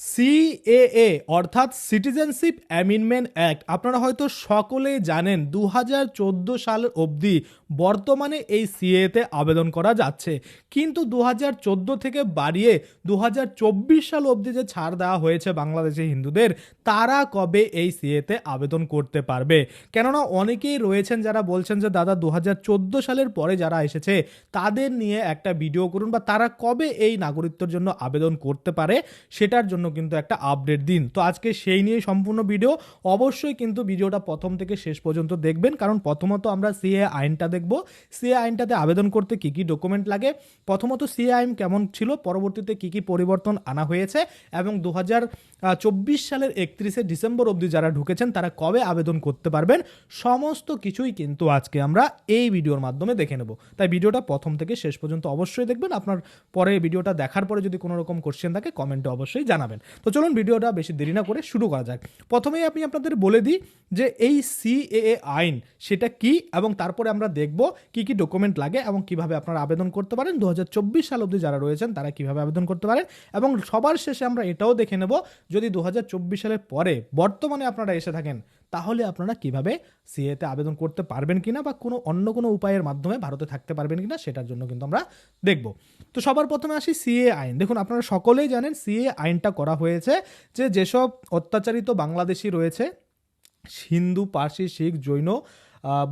CAA অর্থাৎ citizenship amendment act আপনারা হয়তো সকলেই জানেন দু হাজার চোদ্দ সাল অবধি বর্তমানে এই সিএতে আবেদন করা যাচ্ছে। কিন্তু দু হাজার চোদ্দ থেকে বাড়িয়ে দু হাজার চব্বিশ সাল অবধি যে ছাড় দেওয়া হয়েছে বাংলাদেশি হিন্দুদের, তারা কবে এই সিএতে আবেদন করতে পারবে? কেননা অনেকেই রয়েছেন যারা বলছেন যে, দাদা দু হাজার চোদ্দ সালের পরে যারা এসেছে, তাদের নিয়ে একটা ভিডিও করুন বা তারা কবে এই নাগরিকত্বের জন্য আবেদন করতে পারে? সেটার জন্য কিন্তু একটা আপডেট দিন। তো আজকে সেই নিয়ে সম্পূর্ণ ভিডিও অবশ্যই কিন্তু ভিডিওটা প্রথম থেকে শেষ পর্যন্ত দেখবেন। কারণ প্রথমত আমরা সিএ আইনটা দেখব। সিএ আইনটাতে আবেদন করতে কি কি ডকুমেন্ট লাগে? প্রথমত সিএ আইন কেমন ছিল? পরবর্তীতে কি কি পরিবর্তন আনা হয়েছে? এবং দু সালের একত্রিশে ডিসেম্বর অবধি যারা ঢুকেছেন, তারা কবে আবেদন করতে পারবেন? সমস্ত কিছুই কিন্তু আজকে আমরা এই ভিডিওর মাধ্যমে দেখে নেব। তাই ভিডিওটা প্রথম থেকে শেষ পর্যন্ত অবশ্যই দেখবেন। আপনার পরে ভিডিওটা দেখার পরে যদি কোনো রকম কোশ্চেন থাকে কমেন্টে অবশ্যই জানাবেন। তো চলুন ভিডিওটা বেশি দেরি না করে শুরু করা যাক। প্রথমেই আমি আপনাদের বলে দিই যে এই সিএএ আইন সেটা কি এবং তারপরে আমরা দেখব কি কি ডকুমেন্ট লাগে এবং কীভাবে আপনারা আবেদন করতে পারেন। দু হাজার চব্বিশ সাল অবধি যারা রয়েছেন তারা কীভাবে আবেদন করতে পারেন এবং সবার শেষে আমরা এটাও দেখে নেব যদি দু হাজার চব্বিশ সালের পরে বর্তমানে আপনারা এসে থাকেন তাহলে আপনারা কীভাবে সিএতে আবেদন করতে পারবেন কিনা বা কোনো অন্য কোনো উপায়ের মাধ্যমে ভারতে থাকতে পারবেন কিনা সেটার জন্য কিন্তু আমরা দেখব। তো সবার প্রথমে আসি সিএ আইন। দেখুন, আপনারা সকলেই জানেন সিএ আইনটা করা হয়েছে যে যেসব অত্যাচারিত বাংলাদেশি রয়েছে, হিন্দু, পার্সি, শিখ, জৈন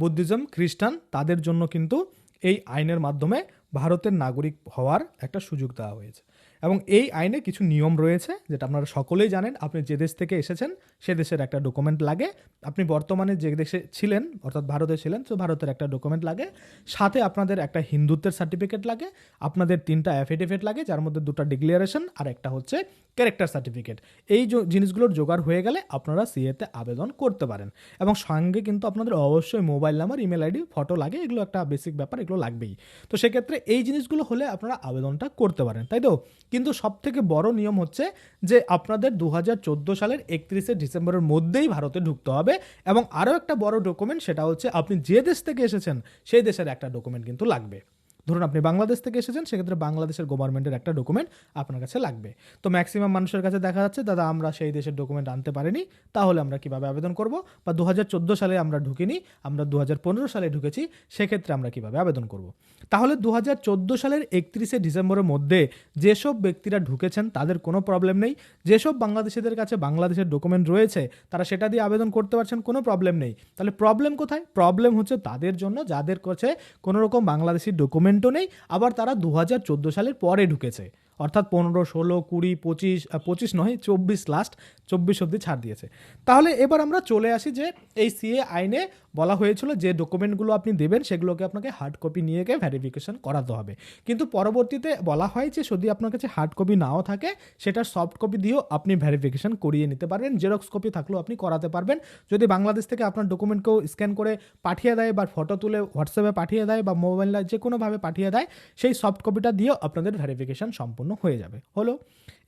বুদ্ধিজম, খ্রিস্টান, তাদের জন্য কিন্তু এই আইনের মাধ্যমে ভারতের নাগরিক হওয়ার একটা সুযোগ দেওয়া হয়েছে। এবং এই আইনে কিছু নিয়ম রয়েছে যেটা আপনারা সকলেই জানেন। আপনি যে দেশ থেকে এসেছেন, সে দেশের একটা ডকুমেন্ট লাগে। আপনি বর্তমানে যে দেশে ছিলেন, অর্থাৎ ভারতে ছিলেন, তো ভারতের একটা ডকুমেন্ট লাগে। সাথে আপনাদের একটা হিন্দুত্বের সার্টিফিকেট লাগে। আপনাদের তিনটা অ্যাফিডেভিট লাগে, যার মধ্যে দুটো ডিক্লিয়ারেশন আর একটা হচ্ছে ক্যারেক্টার সার্টিফিকেট এই জিনিসগুলোর জোগাড় হয়ে গেলে আপনারা সিএতে আবেদন করতে পারেন। এবং সঙ্গে কিন্তু আপনাদের অবশ্যই mobile number email ID photo লাগে। এগুলো একটা বেসিক ব্যাপার, এগুলো লাগবেই। তো সেক্ষেত্রে এই জিনিসগুলো হলে আপনারা আবেদনটা করতে পারেন, তাই তো? কিন্তু সব থেকে বড় নিয়ম হচ্ছে যে আপনাদের দু হাজার চোদ্দ সালের একত্রিশে ডিসেম্বরের মধ্যেই ভারতে ঢুকতে হবে এবং আরও একটা বড় ডকুমেন্ট সেটা হচ্ছে আপনি যে দেশ থেকে এসেছেন, সেই দেশের একটা ডকুমেন্ট কিন্তু লাগবে। ধরুন আপনি বাংলাদেশ থেকে এসেছেন, সেক্ষেত্রে বাংলাদেশের গভর্নমেন্টের একটা ডকুমেন্ট আপনার কাছে লাগবে। তো ম্যাক্সিমাম মানুষের কাছে দেখা যাচ্ছে, দাদা, আমরা সেই দেশের ডকুমেন্ট আনতে পারিনি, তাহলে আমরা কীভাবে আবেদন করব? বা দু হাজার চোদ্দ সালে আমরা ঢুকিনি, আমরা দু হাজার পনেরো সালে ঢুকেছি, সেক্ষেত্রে আমরা কীভাবে আবেদন করব? তাহলে দু হাজার চোদ্দ সালের একত্রিশে ডিসেম্বরের মধ্যে যেসব ব্যক্তিরা ঢুকেছেন, তাদের কোনো প্রবলেম নেই। যেসব বাংলাদেশিদের কাছে বাংলাদেশের ডকুমেন্ট রয়েছে, তারা সেটা দিয়ে আবেদন করতে পারছেন, কোনো প্রবলেম নেই। তাহলে প্রবলেম কোথায়? প্রবলেম হচ্ছে তাদের জন্য, যাদের কাছে কোনো রকম বাংলাদেশি ডকুমেন্টও নেই আবার তারা দু হাজার চোদ্দ সালের পরে ঢুকেছে। অর্থাৎ পনেরো, ষোলো, কুড়ি, পঁচিশ পঁচিশ নয়, চব্বিশ লাস্ট চব্বিশ অব্দি ছাড় দিয়েছে। তাহলে এবার আমরা চলে আসি যে এই সিএ আইনে বলা হয়েছিল যে ডকুমেন্টগুলো আপনি দেবেন, সেগুলোকে আপনাকে হার্ড কপি নিয়ে গিয়ে ভেরিফিকেশন করাতে হবে। কিন্তু পরবর্তীতে বলা হয় যে যদি আপনার কাছে হার্ড কপি নাও থাকে, সেটার সফট কপি দিয়েও আপনি ভেরিফিকেশন করিয়ে নিতে পারবেন জেরক্স কপি থাকলেও আপনি করাতে পারবেন। যদি বাংলাদেশ থেকে আপনার ডকুমেন্টকেও স্ক্যান করে পাঠিয়ে দেয় বা ফটো তুলে হোয়াটসঅ্যাপে পাঠিয়ে দেয় বা মোবাইলে যে কোনোভাবে পাঠিয়ে দেয়, সেই সফট কপিটা দিয়েও আপনাদের ভেরিফিকেশন সম্পূর্ণ হয়ে যাবে। হলো,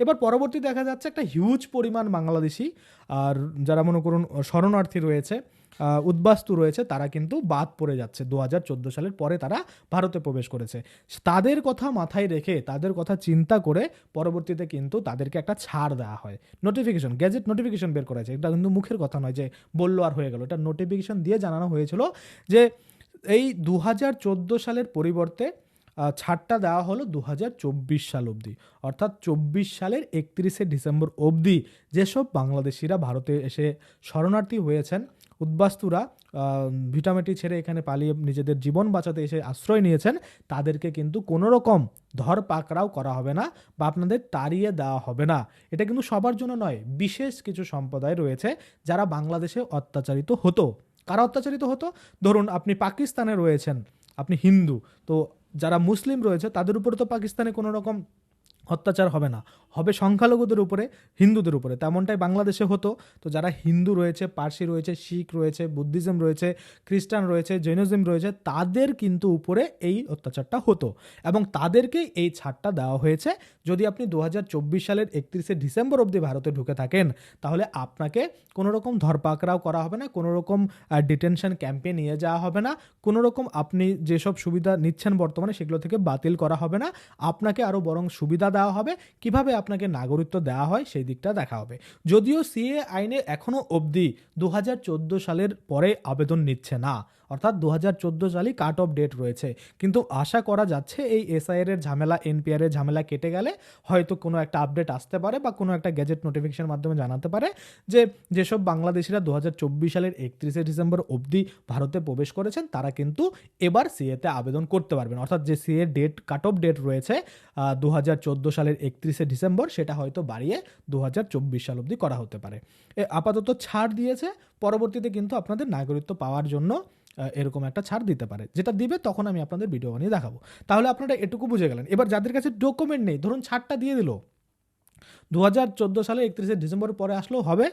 এবার পরবর্তী দেখা যাচ্ছে একটা হিউজ পরিমাণ বাংলাদেশি, আর যারা মনে করুন শরণার্থী রয়েছে উদ্বাস্তু রয়েছে, তারা কিন্তু বাদ পড়ে যাচ্ছে। দু হাজার চোদ্দ সালের পরে তারা ভারতে প্রবেশ করেছে। তাদের কথা মাথায় রেখে, তাদের কথা চিন্তা করে পরবর্তীতে কিন্তু তাদেরকে একটা ছাড় দেওয়া হয়। নোটিফিকেশন গ্যাজেট নোটিফিকেশন বের করেছে এটা কিন্তু মুখের কথা নয় যে বলল আর হয়ে গেল। এটা নোটিফিকেশন দিয়ে জানানো হয়েছিল যে এই দু হাজার চোদ্দ সালের পরিবর্তে ছাড়টা দেওয়া হলো দু হাজার চব্বিশ সাল অবধি। অর্থাৎ চব্বিশ সালের একত্রিশে ডিসেম্বর অবধি যেসব বাংলাদেশিরা ভারতে এসে শরণার্থী হয়েছেন, উদ্বাস্তুরা ভিটামেটি ছেড়ে এখানে পালিয়ে নিজেদের জীবন বাঁচাতে এসে আশ্রয় নিয়েছেন, তাদেরকে কিন্তু কোনো রকম ধর পাকড়াও করা হবে না বা আপনাদের তাড়িয়ে দেওয়া হবে না। এটা কিন্তু সবার জন্য নয়, বিশেষ কিছু সম্প্রদায় রয়েছে যারা বাংলাদেশে অত্যাচারিত হতো। কারা অত্যাচারিত হতো? ধরুন আপনি পাকিস্তানে রয়েছেন, আপনি হিন্দু, তো যারা মুসলিম রয়েছে তাদের উপর তো পাকিস্তানে কোনো রকম অত্যাচার হবে না। হবে সংখ্যালঘুদের উপরে, হিন্দুদের উপরে। তেমনটাই বাংলাদেশে হতো। তো যারা হিন্দু রয়েছে, পার্সি রয়েছে, শিখ রয়েছে, বুদ্ধিজম রয়েছে, খ্রিস্টান রয়েছে, জৈনজম রয়েছে, তাদের কিন্তু উপরে এই অত্যাচারটা হতো। এবং তাদেরকেই এই ছাড়টা দেওয়া হয়েছে। যদি আপনি দু হাজার চব্বিশ সালের একত্রিশে ডিসেম্বর অবধি ভারতে ঢুকে থাকেন, তাহলে আপনাকে কোনো রকম ধরপাকড়াও করা হবে না কোনো রকম ডিটেনশন ক্যাম্পে নিয়ে যাওয়া হবে না কোনো রকম আপনি যেসব সুবিধা নিচ্ছেন বর্তমানে সেগুলো থেকে বাতিল করা হবে না। আপনাকে আরও বরং সুবিধা দেওয়া হবে, কীভাবে আপনাকে নাগরিকত্ব দেওয়া হয় সেই দিকটা দেখা হবে। যদিও সিএ আইনে এখনও অবধি দু হাজার চোদ্দ সালের পরে আবেদন নিচ্ছে না। অর্থাৎ দু হাজার চোদ্দ সালই কাট অফ ডেট রয়েছে। কিন্তু আশা করা যাচ্ছে এই এসআইআর এর ঝামেলা এনপিআর এর ঝামেলা কেটে গেলে হয়তো কোনো একটা আপডেট আসতে পারে বা কোনো একটা গ্যাজেট নোটিফিকেশন মাধ্যমে জানাতে পারে যে যেসব বাংলাদেশিরা দু হাজার চব্বিশ সালের একত্রিশে ডিসেম্বর অবধি ভারতে প্রবেশ করেছেন, তারা কিন্তু এবার সিএতে আবেদন করতে পারবেন। অর্থাৎ যে CAA date cut off date রয়েছে দু হাজার চোদ্দ সালের একত্রিশে ডিসেম্বর, সেটা হয়তো বাড়িয়ে দু হাজার চব্বিশ সাল অবধি করা হতে পারে। আপাতত ছাড় দিয়েছে। পরবর্তীতে কিন্তু আপনাদের নাগরিকত্ব পাওয়ার জন্য এরকম একটা ছাড় দিতে পারে। যেটা দিবে, তখন আমি আপনাদের ভিডিও বানিয়ে দেখাবো। তাহলে আপনারা এটুকু বুঝে গেলেন। এবার যাদের কাছে ডকুমেন্ট নেই, ধরুন ছাড়টা দিয়ে দিল। দু হাজার চোদ্দ সালে একত্রিশে ডিসেম্বরের পরে আসলেও হবে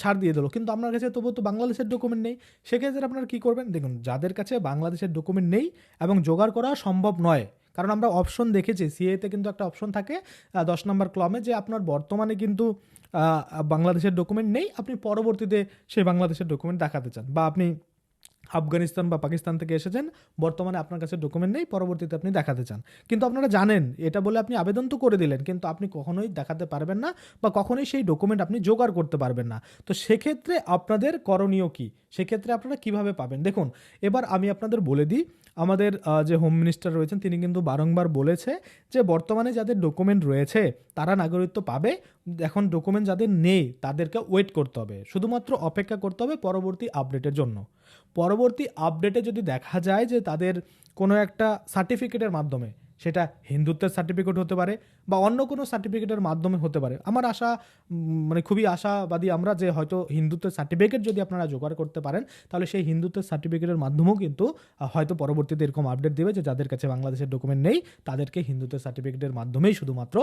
ছাড় দিয়ে দিলো। কিন্তু আপনার কাছে তবু তো বাংলাদেশের ডকুমেন্ট নেই। সেক্ষেত্রে আপনারা কী করবেন? দেখুন, যাদের কাছে বাংলাদেশের ডকুমেন্ট নেই এবং জোগাড় করা সম্ভব নয়, কারণ আমরা অপশন দেখেছি সিএতে কিন্তু একটা অপশন থাকে দশ নম্বর ক্লমে যে আপনার বর্তমানে কিন্তু বাংলাদেশের ডকুমেন্ট নেই, আপনি পরবর্তীতে সেই বাংলাদেশের ডকুমেন্ট দেখাতে চান। বা আপনি আফগানিস্তান বা পাকিস্তান থেকে এসেছেন, বর্তমানে আপনার কাছে ডকুমেন্ট নেই, পরবর্তীতে আপনি দেখাতে চান। কিন্তু আপনারা জানেন, এটা বলে আপনি আবেদন তো করে দিলেন, কিন্তু আপনি কখনোই দেখাতে পারবেন না বা কখনোই সেই ডকুমেন্ট আপনি জোগাড় করতে পারবেন না। তো সেক্ষেত্রে আপনাদের করণীয় কী? সেক্ষেত্রে আপনারা কীভাবে পাবেন? দেখুন, এবার আমি আপনাদের বলে দিই, আমাদের যে হোম মিনিস্টার রয়েছেন, তিনি কিন্তু বারংবার বলেছে যে, বর্তমানে যাদের ডকুমেন্ট রয়েছে, তারা নাগরিকত্ব পাবে। এখন ডকুমেন্ট যাদের নেই, তাদেরকে ওয়েট করতে হবে। শুধুমাত্র অপেক্ষা করতে হবে পরবর্তী আপডেটের জন্য। পরবর্তী আপডেটে যদি দেখা যায় যে তাদের কোনো একটা সার্টিফিকেটের মাধ্যমে সেটা হিন্দুত্বের সার্টিফিকেট হতে পারে বা অন্য কোনো সার্টিফিকেটের মাধ্যমে হতে পারে। আমার আশা মানে খুবই আশাবাদী আমরা যে হয়তো হিন্দুত্বের সার্টিফিকেট যদি আপনারা জোগাড় করতে পারেন, তাহলে সেই হিন্দুত্বের সার্টিফিকেটের মাধ্যমেও কিন্তু হয়তো পরবর্তীতে এরকম আপডেট দেবে যে যাদের কাছে বাংলাদেশের ডকুমেন্ট নেই, তাদেরকে হিন্দুত্বের সার্টিফিকেটের মাধ্যমেই শুধুমাত্র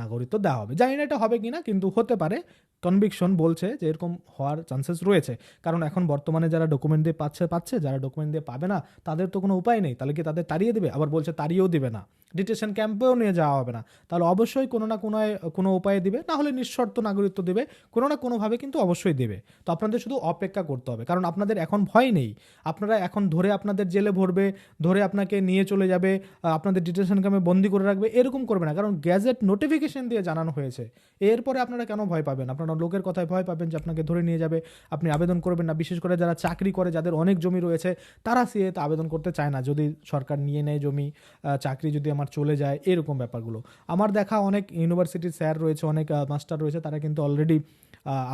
নাগরিকত্ব দেওয়া হবে। জানি না এটা হবে কি না কিন্তু হতে পারে। কনভিকশন বলছে যে এরকম হওয়ার চান্সেস রয়েছে। কারণ এখন বর্তমানে যারা ডকুমেন্ট দিয়ে পাচ্ছে পাচ্ছে। যারা ডকুমেন্ট দিয়ে পাবে না, তাদের তো কোনো উপায় নেই। তাহলে কি তাদের তাড়িয়ে দেবে? আবার বলছে তাড়িয়েও দেবে না। ডিটেশন ক্যাম্পেও নিয়ে যাওয়া হবে না। তাহলে অবশ্যই কোনো না কোনো কোনো উপায়ে দিবে। না হলে নিঃশর্ত নাগরিকত্ব দেবে। কোনো না কোনোভাবে কিন্তু অবশ্যই দেবে। তো আপনাদের শুধু অপেক্ষা করতে হবে। কারণ আপনাদের এখন ভয় নেই। আপনারা এখন ধরে আপনাদের জেলে ভরবে, ধরে আপনাকে নিয়ে চলে যাবে আপনাদের ডিটেশন ক্যাম্পে বন্দি করে রাখবে, এরকম করবে না। কারণ গ্যাজেট নোটিফিকেশন দিয়ে জানানো হয়েছে। এরপরে আপনারা কেন ভয় পাবেন? আপনারা লোকের কথায় ভয় পাবেন যে আপনাকে ধরে নিয়ে যাবে, আপনি আবেদন করবেন না। বিশেষ করে যারা চাকরি করে, যাদের অনেক জমি রয়েছে, তারা সিএতে আবেদন করতে চায় না। যদি সরকার নিয়ে নেয় জমি চাকরি যদি আমার চলে যায়, এরকম ব্যাপারগুলো। আমার দেখা অনেক ইউনিভার্সিটির স্যার রয়েছে, অনেক মাস্টার রয়েছে, তারা কিন্তু অলরেডি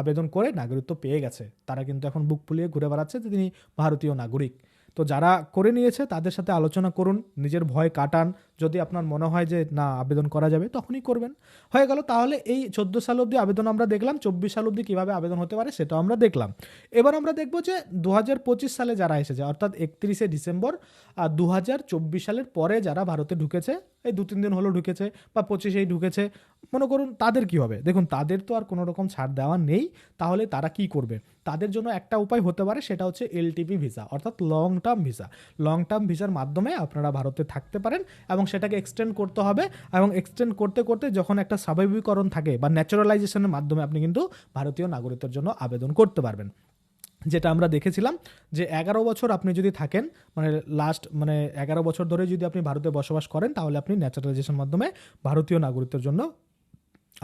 আবেদন করে নাগরিকত্ব পেয়ে গেছে। তারা কিন্তু এখন বুক ফুলিয়ে ঘুরে বেড়াচ্ছে যে তিনি ভারতীয় নাগরিক। তো যারা করে নিয়েছে, তাদের সাথে আলোচনা করুন, নিজের ভয় কাটান। যদি আপনার মনে হয় যে, না, আবেদন করা যাবে, তখনই করবেন। হয়ে গেল, তাহলে এই চোদ্দ সাল অবধি আবেদন আমরা দেখলাম, চব্বিশ সাল অবধি কীভাবে আবেদন হতে পারে সেটাও আমরা দেখলাম। এবার আমরা দেখব যে দু হাজার পঁচিশ সালে যারা এসেছে, অর্থাৎ একত্রিশে ডিসেম্বর আর দু হাজার চব্বিশ সালের পরে যারা ভারতে ঢুকেছে এই দু তিন দিন হলো ঢুকেছে বা পঁচিশেই ঢুকেছে, মনে করুন তাদের কি হবে? দেখুন, তাদের তো আর কোনো রকম ছাড় দেওয়া নেই, তাহলে তারা কি করবে? তাদের জন্য একটা উপায় হতে পারে, সেটা হচ্ছে এলটিপি ভিসা অর্থাৎ long term visa long term ভিসার মাধ্যমে আপনারা ভারতে থাকতে পারেন এবং সেটাকে এক্সটেন্ড করতে হবে এবং এক্সটেন্ড করতে করতে যখন একটা স্বাভাবিকীকরণ থাকে বা ন্যাচারালাইজেশনের মাধ্যমে আপনি কিন্তু ভারতীয় নাগরিকত্বের জন্য আবেদন করতে পারবেন। যেটা আমরা দেখেছিলাম যে এগারো বছর আপনি যদি থাকেন মানে লাস্ট মানে এগারো বছর ধরে যদি আপনি ভারতে বসবাস করেন, তাহলে আপনি ন্যাচারালাইজেশন মাধ্যমে ভারতীয় নাগরিকত্বের জন্য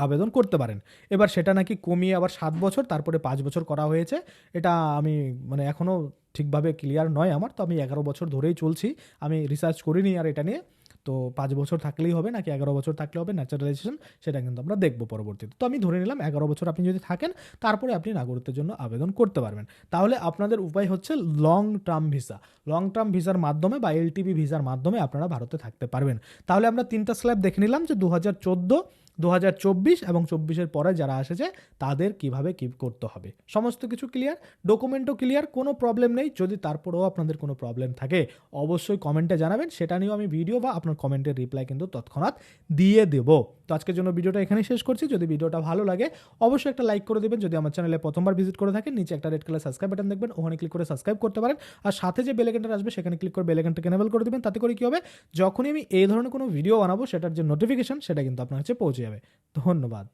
আবেদন করতে পারেন। এবার সেটা নাকি কমিয়ে আবার সাত বছর, তারপরে পাঁচ বছর করা হয়েছে, এটা আমি মানে এখনও ঠিকভাবে ক্লিয়ার নয় আমার, তো আমি এগারো বছর ধরেই চলছি, আমি রিসার্চ করিনি আর এটা নিয়ে। তো পাঁচ বছর থাকলেই হবে, নাকি এগারো বছর থাকলে হবে ন্যাচারালাইজেশন সেটা কিন্তু আমরা দেখব পরবর্তীতে। তো আমি ধরে নিলাম, এগারো বছর আপনি যদি থাকেন, তারপরে আপনি নাগরিকত্বের জন্য আবেদন করতে পারবেন। তাহলে আপনাদের উপায় হচ্ছে long term visa long term ভিসার মাধ্যমে বা এলটিপি ভিসার মাধ্যমে আপনারা ভারতে থাকতে পারবেন। তাহলে আমরা তিনটা স্ল্যাব দেখে নিলাম যে দু হাজার চোদ্দ দু হাজার চব্বিশ এবং চব্বিশের পরে যারা এসেছে, তাদের কীভাবে কি করতে হবে? সমস্ত কিছু ক্লিয়ার ডকুমেন্টও ক্লিয়ার কোনো প্রবলেম নেই? যদি তারপরেও আপনাদের কোনো প্রবলেম থাকে, অবশ্যই কমেন্টে জানাবেন। সেটা নিয়েও আমি ভিডিও বা আপনার কমেন্টের রিপ্লাই কিন্তু তৎক্ষণাৎ দিয়ে দেব। তো আজকের জন্য ভিডিওটা এখানেই শেষ করছি। যদি ভিডিওটা ভালো লাগে, অবশ্যই একটা লাইক করে দেবেন। যদি আমার চ্যানেলে প্রথমবার ভিজিট করে থাকেন, নিচে একটা রেড কালার সাবস্ক্রাইব বাটন দেখবেন। ওখানে ক্লিক করে সাবস্ক্রাইব করতে পারেন। আর সাথে যে বেলেকেনটা আসবে, সেখানে ক্লিক করে বেলেকেনটাকে এনেবল করে দেবেন। তাতে করে কি হবে? যখনই আমি এই ধরনের কোনো ভিডিও বানাবো, সেটার যে নোটিফিকেশন সেটা কিন্তু আপনার কাছে পৌঁছে যাবে ধন্যবাদ